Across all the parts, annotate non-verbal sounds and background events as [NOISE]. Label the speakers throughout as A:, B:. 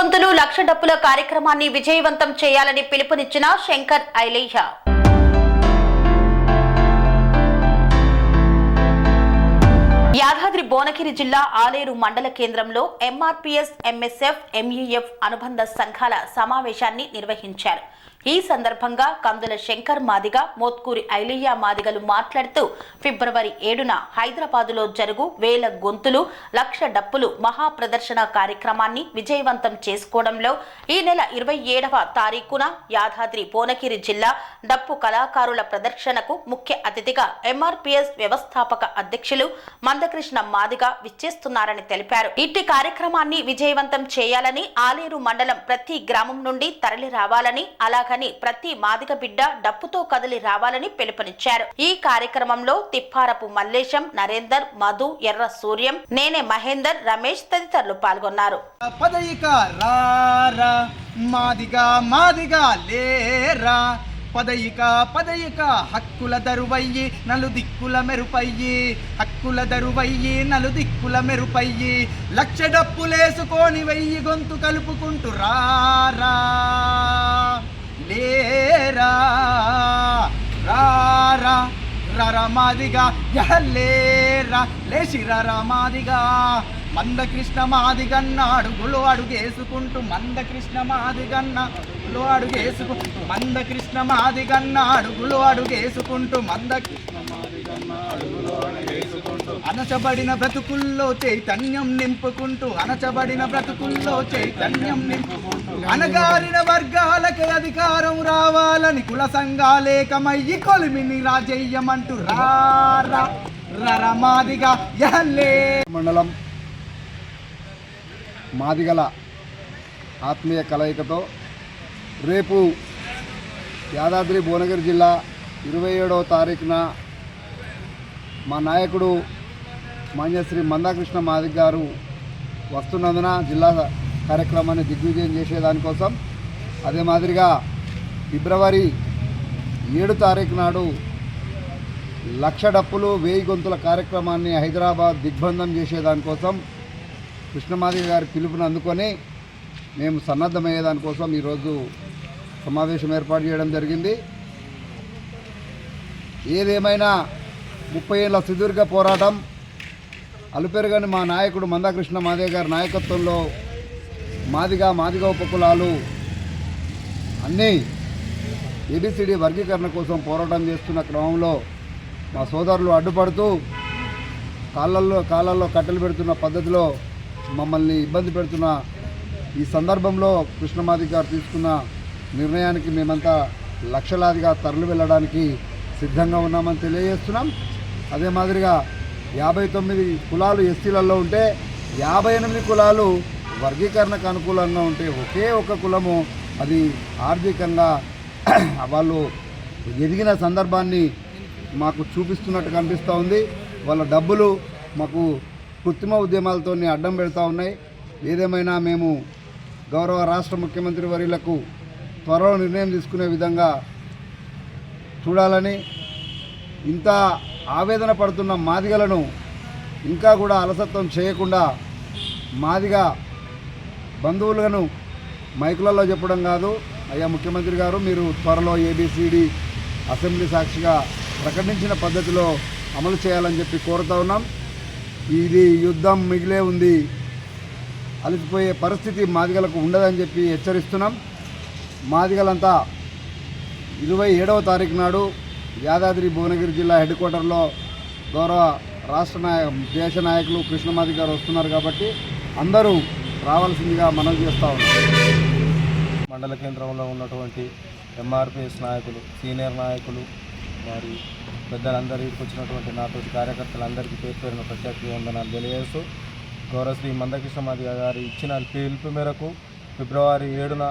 A: గొంతులు లక్ష డప్పుల కార్యక్రమాన్ని విజయవంతం చేయాలని పిలుపునిచ్చిన శంకర్ ఐలయ్య. యాదాద్రి భువనగిరి జిల్లా ఆలేరు మండల కేంద్రంలో ఎంఆర్పీఎస్ ఎంఎస్ఎఫ్ ఎంఈఎఫ్ అనుబంధ సంఘాల సమావేశాన్ని నిర్వహించారు. ఈ సందర్భంగా కందుల శంకర్ మాదిగ మోత్కూరి ఐలియ్య మాదిగలు మాట్లాడుతూ ఫిబ్రవరి ఏడున హైదరాబాదులో జరుగు వేల గొంతులు లక్ష డప్పులు మహాప్రదర్శన కార్యక్రమాన్ని విజయవంతం చేసుకోవడంలో ఈ నెల ఇరవై ఏడవ తారీఖున యాదాద్రి భువనగిరి జిల్లా డప్పు కళాకారుల ప్రదర్శనకు ముఖ్య అతిథిగా ఎంఆర్పిఎస్ వ్యవస్థాపక అధ్యక్షులు మందకృష్ణ మాదిగ విచ్చేస్తున్నారని తెలిపారు. ఇట్టి కార్యక్రమాన్ని విజయవంతం చేయాలని ఆలేరు మండలం ప్రతి గ్రామం నుండి తరలి రావాలని కని ప్రతి మాదిగ బిడ్డ డప్పుతో కదిలి రావాలని పిలుపునిచ్చారు. ఈ కార్యక్రమంలో తిప్పారపు మల్లేశం నరేందర్ మధు ఎర్ర సూర్యం నేనే మహేందర్ రమేష్ తదితరులు పాల్గొన్నారు.
B: పదయిక రారా మాదిగా మాదిగా లేరా. పదయిక పదయిక హక్కుల దరువయ్యి నలు దిక్కుల మెరుపయ్యి. హక్కుల దరువయ్యి నలు దిక్కుల మెరుపయ్యి. లక్ష డప్పులేసుకొని వెయ్యి గొంతు కలుపుకుంటూ రారా. లేరా? రారా? రరమాదిగా యహల్లేరా లేచి రరమాదిగా. మందకృష్ణ మాదిగన్న అడుగులు అడుగేసుకుంటూ మందకృష్ణ మాదిగన్న అడుగులు అడుగేసుకుంటూ మందకృష్ణ మాదిగన్న అడుగులు అడుగేసుకుంటూ మందకృష్ణ మాదిగన్న అడుగులు అడుగేసుకుంటూ అనచబడిన బ్రతుకుల్లో చైతన్యం నింపుకుంటూ అనచబడిన బ్రతుకుల్లో చైతన్యం నింపుకుంటూ అనగారిన వర్గాలకి అధికారం రావాలని కుల సంఘాలేకమయ్యి కొలిమిని రాజయ్యమంటూ రారా
C: మండలం మాదిగల ఆత్మీయ కలయికతో రేపు యాదాద్రి భువనగిరి జిల్లా ఇరవై ఏడవ తారీఖున మా నాయకుడు మాన్యశ్రీ మందాకృష్ణ మాదిక్ గారు వస్తున్నందున జిల్లా కార్యక్రమాన్ని దిగ్విజయం చేసేదానికోసం అదే మాదిరిగా ఫిబ్రవరి ఏడు తారీఖు నాడు లక్ష డప్పులు వేయి గొంతుల కార్యక్రమాన్ని హైదరాబాద్ దిగ్బంధం చేసేదానికోసం కృష్ణమాదిగ గారి పిలుపుని అందుకొని మేము సన్నద్ధమయ్యేదానికోసం ఈరోజు సమావేశం ఏర్పాటు చేయడం జరిగింది. ఏదేమైనా ముప్పై ఏళ్ళ సుదీర్ఘ పోరాటం అలుపెరగని మా నాయకుడు మందాకృష్ణ మాదే గారి నాయకత్వంలో మాదిగా మాదిగా ఉపకులాలు అన్నీ ఏబిసిడి వర్గీకరణ కోసం పోరాటం చేస్తున్న క్రమంలో మా సోదరులు అడ్డుపడుతూ కాళ్ళల్లో కాళ్ళల్లో కట్టెలు పెడుతున్న పద్ధతిలో మమ్మల్ని ఇబ్బంది పెడుతున్న ఈ సందర్భంలో కృష్ణమాది గారు తీసుకున్న నిర్ణయానికి మేమంతా లక్షలాదిగా తరలి వెళ్ళడానికి సిద్ధంగా ఉన్నామని తెలియజేస్తున్నాం. అదే మాదిరిగా యాభై తొమ్మిది కులాలు ఎస్టీలలో ఉంటే యాభై ఎనిమిది కులాలు వర్గీకరణకు అనుకూలంగా ఉంటే ఒకే ఒక కులము అది ఆర్థికంగా [CLEARS THROAT] వాళ్ళు ఎదిగిన సందర్భాన్ని మాకు చూపిస్తున్నట్టు కనిపిస్తూ ఉంది. వాళ్ళ డబ్బులు మాకు కృత్రిమ ఉద్యమాలతో అడ్డం పెడతా ఉన్నాయి. ఏదేమైనా మేము గౌరవ రాష్ట్ర ముఖ్యమంత్రి వర్యులకు త్వరలో నిర్ణయం తీసుకునే విధంగా చూడాలని ఇంత ఆవేదన పడుతున్న మాదిగలను ఇంకా కూడా అలసత్వం చేయకుండా మాదిగా బంధువులను మైకులలో చెప్పడం కాదు. అయ్యా ముఖ్యమంత్రి గారు మీరు త్వరలో ఏబిసిడి అసెంబ్లీ సాక్షిగా ప్రకటించిన పద్ధతిలో అమలు చేయాలని చెప్పి కోరుతా ఉన్నాం. ఇది యుద్ధం మిగిలే ఉంది. అలసిపోయే పరిస్థితి మాదిగలకు ఉండదని చెప్పి హెచ్చరిస్తున్నాం. మాదిగలంతా ఇరవై ఏడవ తారీఖు నాడు యాదాద్రి భువనగిరి జిల్లా హెడ్ క్వార్టర్లో గౌరవ రాష్ట్ర నాయ దేశ నాయకులు కృష్ణమాది గారు వస్తున్నారు కాబట్టి అందరూ రావాల్సిందిగా మనం చేస్తూ ఉన్నాం.
D: మండల కేంద్రంలో ఉన్నటువంటి ఎంఆర్పిఎస్ నాయకులు సీనియర్ నాయకులు మరి పెద్దలందరూ వచ్చినటువంటి నాతోటి కార్యకర్తలందరికీ పేరు పేరున ప్రత్యేక వందనాలు తెలియజేస్తూ గౌరవశ్రీ మందకృష్ణమాది గారు ఇచ్చిన పిలుపు మేరకు ఫిబ్రవరి ఏడున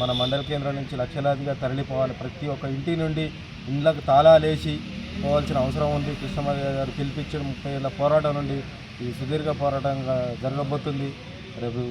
D: మన మండల కేంద్రం నుంచి లక్షలాదిగా తరలిపోవాలి. ప్రతి ఒక్క ఇంటి నుండి ఇండ్లకు తాళాలేసి పోవాల్సిన అవసరం ఉంది. కృష్ణమాది గారు పిలిపించిన ముప్పై ఏళ్ళ పోరాటం నుండి ఈ సుదీర్ఘ పోరాటంగా జరగబోతుంది. రేపు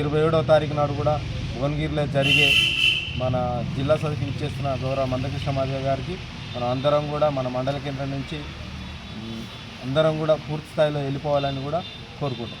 D: ఇరవై ఏడవ తారీఖు నాడు కూడా భువనగిరిలో జరిగే మన జిల్లా సభకి ఇచ్చేస్తున్న గౌరవ మందకృష్ణ మాధవ గారికి మనం అందరం కూడా మన మండల కేంద్రం నుంచి అందరం కూడా పూర్తి స్థాయిలో వెళ్ళిపోవాలని కూడా కోరుకుంటాం